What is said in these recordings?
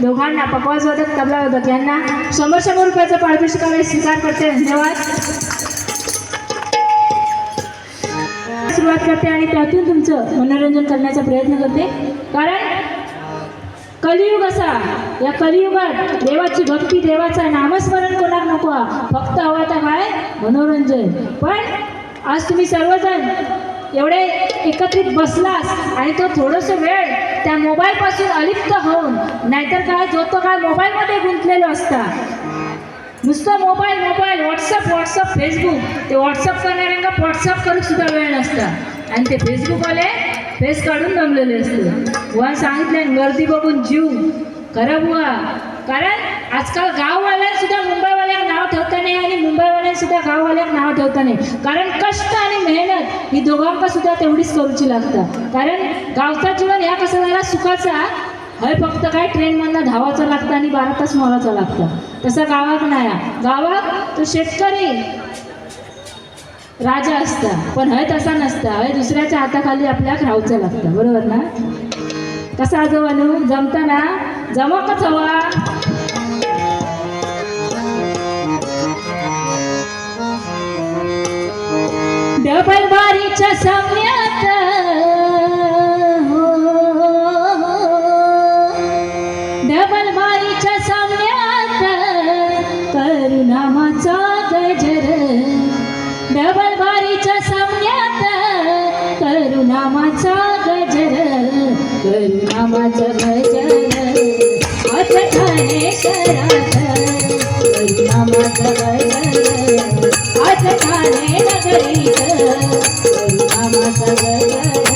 दोघांना पकवाजवादक तबलावादक यांना शंभर शंभर रुपयाचा पारितोषिकाने स्वीकार करते. धन्यवाद. सुरुवात करते आणि त्यातून तुमचं मनोरंजन करण्याचा प्रयत्न करते. कारण कलियुग असा या कलियुगात देवाची भक्ती देवाचा नामस्मरण कोणाक नको फक्त हवं तर काय मनोरंजन. पण आज तुम्ही सर्वजण एवढे एकत्रित बसलास आणि तो थोडंसं वेळ त्या मोबाईलपासून अलिप्त होऊन नाहीतर काय जो तो काय मोबाईलमध्ये गुंतलेलो असतात नुसतं mobile mobile WhatsApp WhatsApp Facebook ते व्हॉट्सअप करणाऱ्यांना व्हॉट्सअप करून सुद्धा वेळ नसता. आणि ते फेसबुकवाले फेस काढून जमलेले असते. बुवा सांगितले गर्दी बघून जीव खरं बुवा कारण आजकाल गाववाल्यां सुद्धा मुंबईवाल्यांना नाव ठेवता नाही आणि मुंबईवाल्यां सुद्धा गाववाल्यांना नाव ठेवता नाही. कारण कष्ट आणि मेहनत ही दोघांका सुद्धा तेवढीच करूची लागतं कारण गावचा जीवन ह्या कसा झाला? सुखाचा. हय फक्त काय? ट्रेनमधनं धावाचं लागतं आणि बारा तास मोलाचं लागतं. तसं गावात नाही हा. गावात तो शेतकरी राजा असता. पण हय तसा नसता. हय दुसऱ्याच्या हाताखाली आपल्याक राहावचं लागतं. बरोबर ना? कसा आजोबा जमता ना जमकच हवा डबल बारीच्या सामन्यात हो, डबल बारीच्या सामन्यात करुणामाचा गजर. डबल बारीच्या सामन्यात करुणामाचा गजर. करुणामाचा गजर. आज ठाणे शहरात करुणामाचा गजर. आज ठाणे नगरीत. करुणामाचा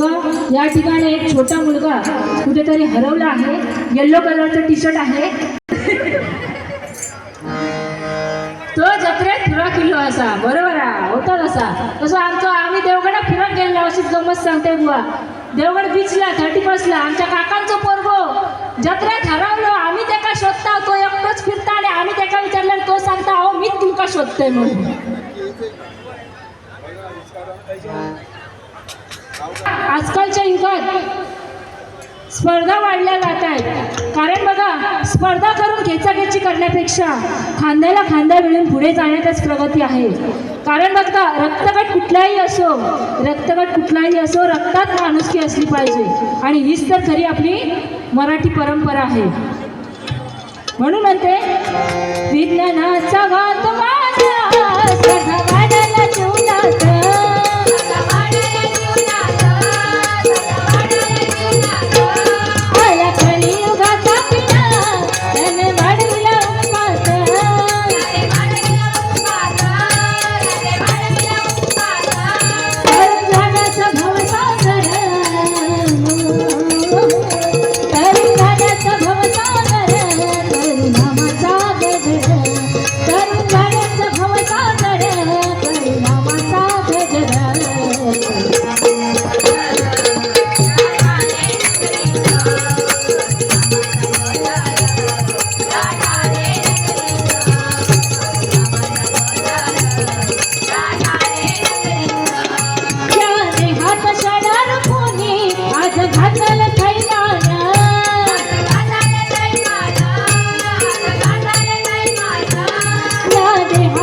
बघा या ठिकाणी एक छोटा मुलगा कुठेतरी हरवला आहे. येल्लो कलरचं टी शर्ट आहे. तो जत्रेत फिरा किल्लो असा. बरोबर आहे. होता तसा तसं आमचं आम्ही देवगडा फिरत गेलो अशी गमत सांगते बुवा. देवगड बीचला थर्टी फर्स्टला आमच्या काकांचं पोरगो जत्रेत हरवलो. आम्ही त्याका शोधता तो एकटोच फिरता आणि आम्ही त्याका विचारलं तो सांगता अहो मीच तुमका शोधतोय म्हणून. आजकालच्या युगात स्पर्धा वाढल्या जात आहेत. कारण बघा स्पर्धा करून खेचाखेची करण्यापेक्षा खांद्याला खांदा मिळून पुढे जाण्यातच प्रगती आहे. कारण बघता रक्तगट कुठलाही असो रक्तगट कुठलाही असो रक्तात माणुसकी असली पाहिजे. आणि हीच तर खरी आपली मराठी परंपरा आहे. म्हणून म्हणते विज्ञानाचा वाद माझा करुणामाचा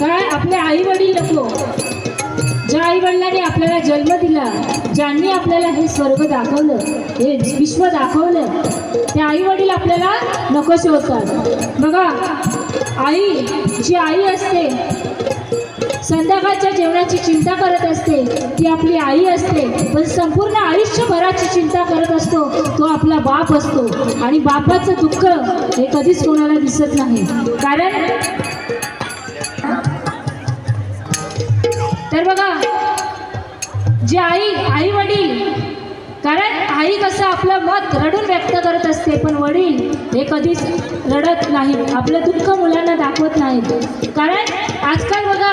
काय आपले आई वडील नको ज्या आई वडिलांनी आपल्याला जन्म दिला ज्यांनी आपल्याला हे स्वर्ग दाखवलं हे विश्व दाखवलं ते आई वडील आपल्याला नकोसे होतात. बघा आई जी आई असते संध्याकाळच्या जेवणाची चिंता करत असते ती आपली आई असते पण संपूर्ण आयुष्यभराची चिंता करत असतो तो आपला बाप असतो. आणि बापाचं दुःख हे कधीच कोणाला दिसत नाही. कारण तर बघा जी आई आई वडील कारण आई कसं आपलं मत रडून व्यक्त करत असते पण वडील हे कधीच रडत नाहीत. आपलं दुःख मुलांना दाखवत नाहीत. कारण आजकाल बघा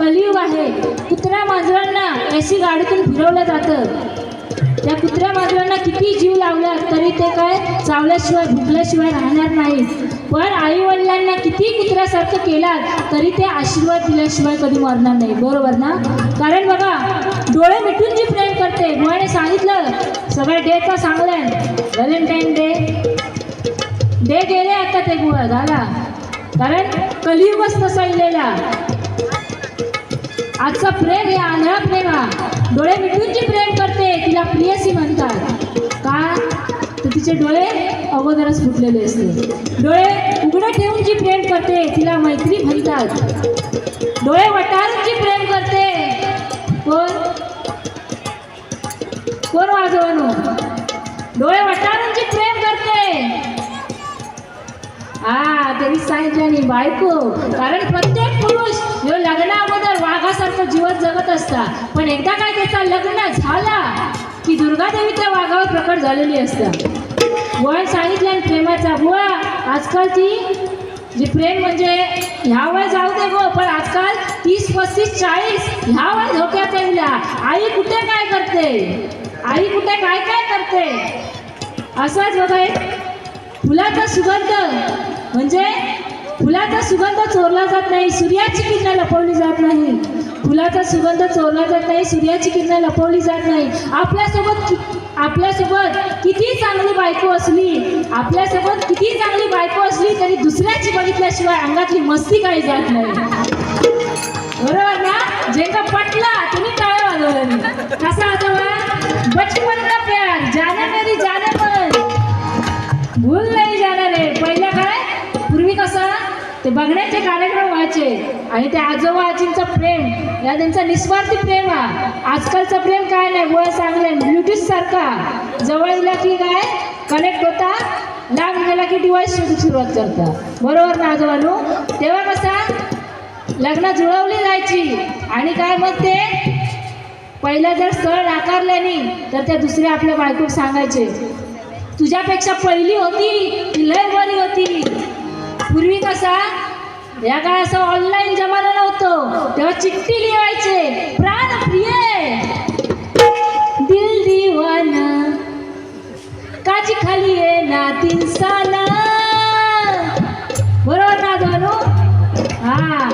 कलियुग आहे. कुत्र्या मांजरांना एसी गाडीतून फिरवलं जातं. त्या कुत्र्या मांजरांना किती जीव लावला तरी ते काय चावल्याशिवाय भुकल्याशिवाय राहणार नाही. पण आई वडिलांना किती कुत्र्यासारखं केलात तरी ते आशीर्वाद दिल्याशिवाय कधी मरणार नाही. बरोबर ना? कारण बघा डोळे मिटून जी प्रेम करते मुळे सांगितलं सगळ्या डेचा चांगलं व्हॅलेंटाईन डे. डे गेले आता ते गुळ झाला. कारण कलियुगच तसा इलेला आजचा प्रेम हे आंधळा प्रेम हा डोळे मिटून जी प्रेम करते तिला प्रियसी म्हणतात. का तर तिचे डोळे अगोदरच फुटलेले असते डोळे उघडे ठेवून जी प्रेम करते तिला मैत्री म्हणतात. डोळे वटारून जी प्रेम करते. कोण? कोण वाजवणू डोळे वटारून जी प्रेम करते. हा तरी सांगितलं बायको. कारण प्रत्येक पुरुष ह्यो लग्ना अगोदर वाघासारखं जीवन जगत असता. पण एकदा काय त्याचा लग्न झाला की दुर्गादेवी त्या वाघावर प्रकट झालेली असतात वळ सांगितलं आणि प्रेमाचा बुवा आजकाल ती जी प्रेम म्हणजे ह्या वय जाऊ दे गो पण आजकाल तीस पस्तीस चाळीस ह्या वय धोक्यात येईला आई कुठे काय करते? आई कुठे काय काय करते? असंच बघा फुलाचा सुगंध. म्हणजे फुलाचा सुगंध चोरला जात नाही सूर्याची किरणं लपवली जात नाही. फुलाचा सुगंध चोरला जात नाही सूर्याची किरणं लपवली जात नाही. आपल्यासोबत आपल्यासोबत किती चांगली बायको असली आपल्यासोबत किती चांगली बायको असली तरी दुसऱ्याची बघितल्याशिवाय अंगातली मस्ती काही जात नाही. बरोबर ना? जे का पटला तुम्ही काय वाजवलं कसा वाजवला बचपन का प्यार जाने मेरी जाने पण भूल ते बघण्याचे कार्यक्रम व्हायचे. आणि ते आजोबा आजींचं प्रेम या त्यांचा निस्वार्थी प्रेम हा. आजकालचं प्रेम काय नाही वय सांगले ब्लूटूथ सारखा. जवळ दिला की काय कनेक्ट होता. लांब गेला की डिवाइस शोधून सुरुवात करता. बरोबर ना आजोबानू? तेव्हा कसा? लग्न जुळवली जायची. आणि काय मग ते पहिला जर स्थळ नाकारल्याने तर त्या दुसऱ्या आपल्या बायकोक सांगायचे तुझ्यापेक्षा पहिली होती ती लय बरी होती. पूर्वी कसा या काळात असं ऑनलाईन जमाना नव्हतो. तेव्हा चिठ्ठी लिहायचे. प्राण प्रिय दिल दिवाना. काची खाली ये ना तीन बरोबर ना दोनो हा.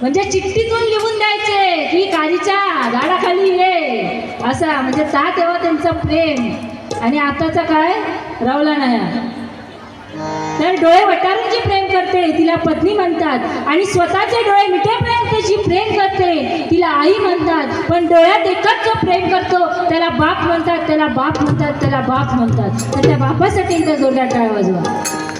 म्हणजे चिठ्ठीतून लिहून द्यायचे की काजीच्या झाडाखाली ये. असा म्हणजे ता तेव्हा त्यांचं प्रेम. आणि आताचा काय रावला नाही. तर डोळे वटारून जी प्रेम करते तिला पत्नी म्हणतात. आणि स्वतःचे डोळे मिठेपर्यंत जी प्रेम करते तिला आई म्हणतात. पण डोळ्यात एकच जो प्रेम करतो त्याला बाप म्हणतात त्याला बाप म्हणतात त्याला बाप म्हणतात. तर त्या बापासाठी एकदा जोरदार टाळ वाजवा.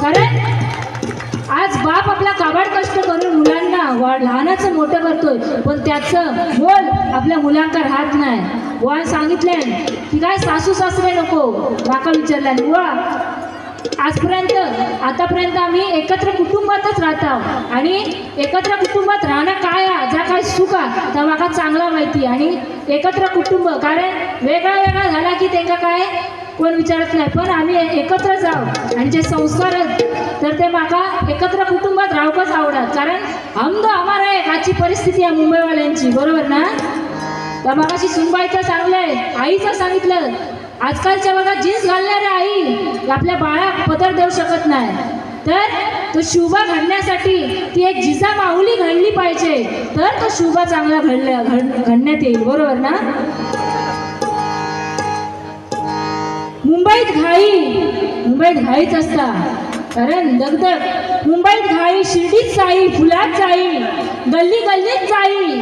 कारण आज बाप आपला काबाड कष्ट करून मुलांना वा लहानाचं मोठं करतोय पण त्याचं मोल आपल्या मुलांका राहत नाही. वा सांगितलंय की काय सासू सासरे नको? माका विचारल्याने वा आजपर्यंत आतापर्यंत आम्ही एकत्र कुटुंबातच राहत आहोत. आणि एकत्र कुटुंबात राहणं काय ज्या काय सुख आहे, त्या माका चांगला माहिती आणि एकत्र कुटुंब कारण वेगळा वेगळा झाला की त्यांना काय? कोण विचारत नाही. पण आम्ही एकत्र जाऊ आणि जे संस्कार आहेत तर ते माका एकत्र कुटुंबात राहूकच आवडत. कारण हमद तो आम्हाला आहे आजची परिस्थिती आहे मुंबईवाल्यांची. बरोबर ना? तर मागाशी सुनबाईचं चांगलं आहे आईचं सांगितलं आजकालच्या बघा जीन्स घालणाऱ्या आई आपल्या बाळा पदर देऊ शकत नाही. तर तो शुभा घडण्यासाठी ती एक जिजा माऊली घडली पाहिजे. तर तो शुभा चांगला घडल्या घड घडण्यात येईल. बरोबर ना? मुंबईत घाई. मुंबईत घाईच असता. कारण दगदग. मुंबईत घाई शिर्डीत जाई फुलात जाई गल्ली गल्लीत जाई.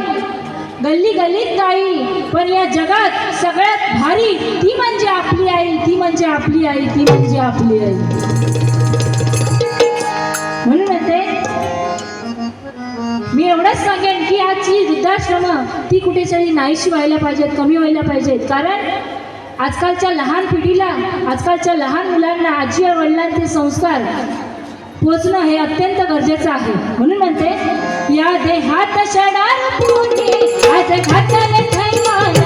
गल्ली गल्लीत नाही पण या जगात सगळ्यात भारी ती म्हणजे आपली आई ती म्हणजे आपली आई ती म्हणजे आपली आई. म्हणून म्हणते मी एवढंच सांगेन की आजची वृद्धाश्रम ती कुठेतरी नाहीशी व्हायला पाहिजेत कमी व्हायला पाहिजेत. कारण आजकालच्या लहान पिढीला आजकालच्या लहान मुलांना आजी वडिलांचे संस्कार पोचणं हे अत्यंत गरजेचं आहे. म्हणून म्हणते या देहात शडार पुणे आज घातले थैमान.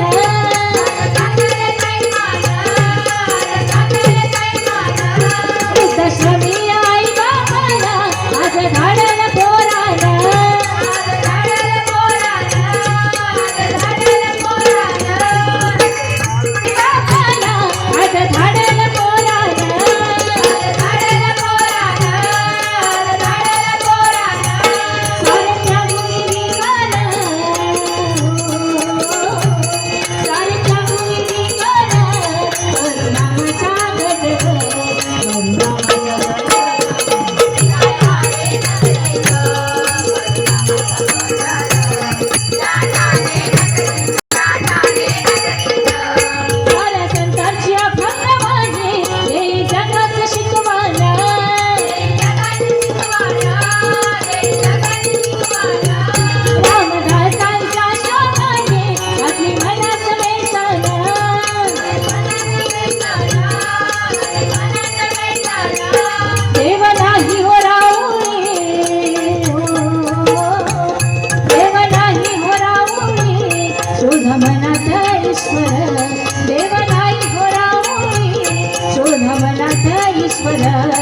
Yeah.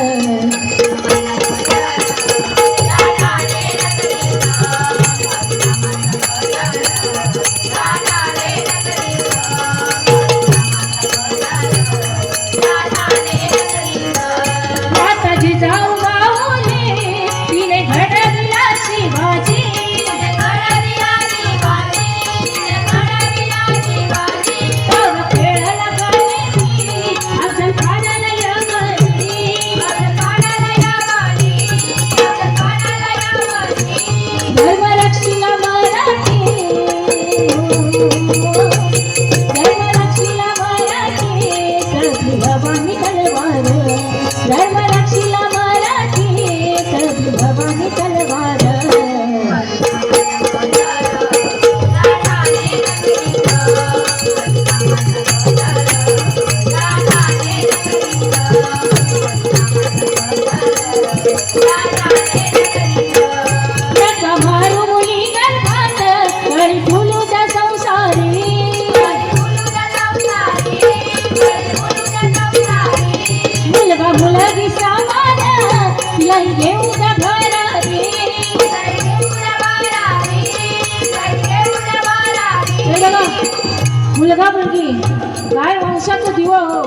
मुलगा काय वंशाचा दिवा हो?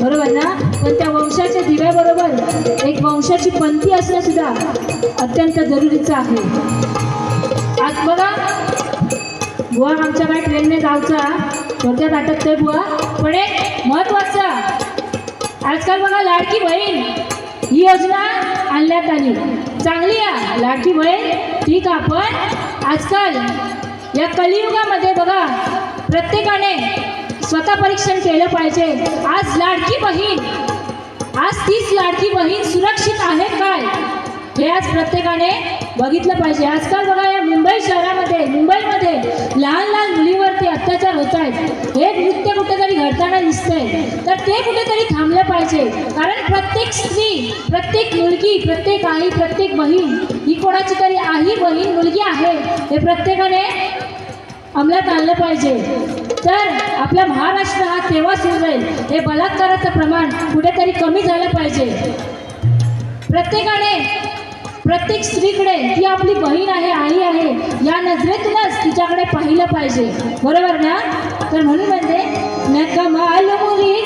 बरोबर ना? पण त्या वंशाच्या दिव्याबरोबर एक वंशाची पंथी असणं सुद्धा अत्यंत जरुरीचं आहे. आज बघा बुवा आमच्या काय ट्रेनने जायचा थोडक्यात अटकतोय बुवा. पण एक महत्वाचं आजकाल बघा लाडकी बहीण ही योजना आणण्यात आली चांगली आहे लाडकी बहीण ठीक आपण पण आजकाल या कलियुगामध्ये बघा प्रत्येकाने स्वतः परीक्षण केलं पाहिजे. आज लाडकी बहीण आज तीच लाडकी बहीण सुरक्षित आहे काय? हे आज प्रत्येकाने बघितलं पाहिजे. आजकाल बघा या मुंबई शहरामध्ये मुंबईमध्ये लहान लहान मुलीवरती अत्याचार होत आहेत. हे नृत्य कुठेतरी घडताना दिसतंय. तर ते कुठेतरी थांबलं पाहिजे. कारण प्रत्येक स्त्री प्रत्येक मुलगी प्रत्येक आई प्रत्येक बहीण ही कोणाची तरी आई बहीण मुलगी आहे. हे प्रत्येकाने अंमलात आणलं पाहिजे. तर आपला महाराष्ट्र हा तेव्हा जाईल हे बलात्काराचं प्रमाण कुठेतरी कमी झालं पाहिजे. प्रत्येकाने प्रत्येक स्त्रीकडे ती आपली बहीण आहे आई आहे या नजरेतूनच तिच्याकडे पाहिलं पाहिजे. बरोबर ना? तर म्हणून म्हणते न कमाल मुली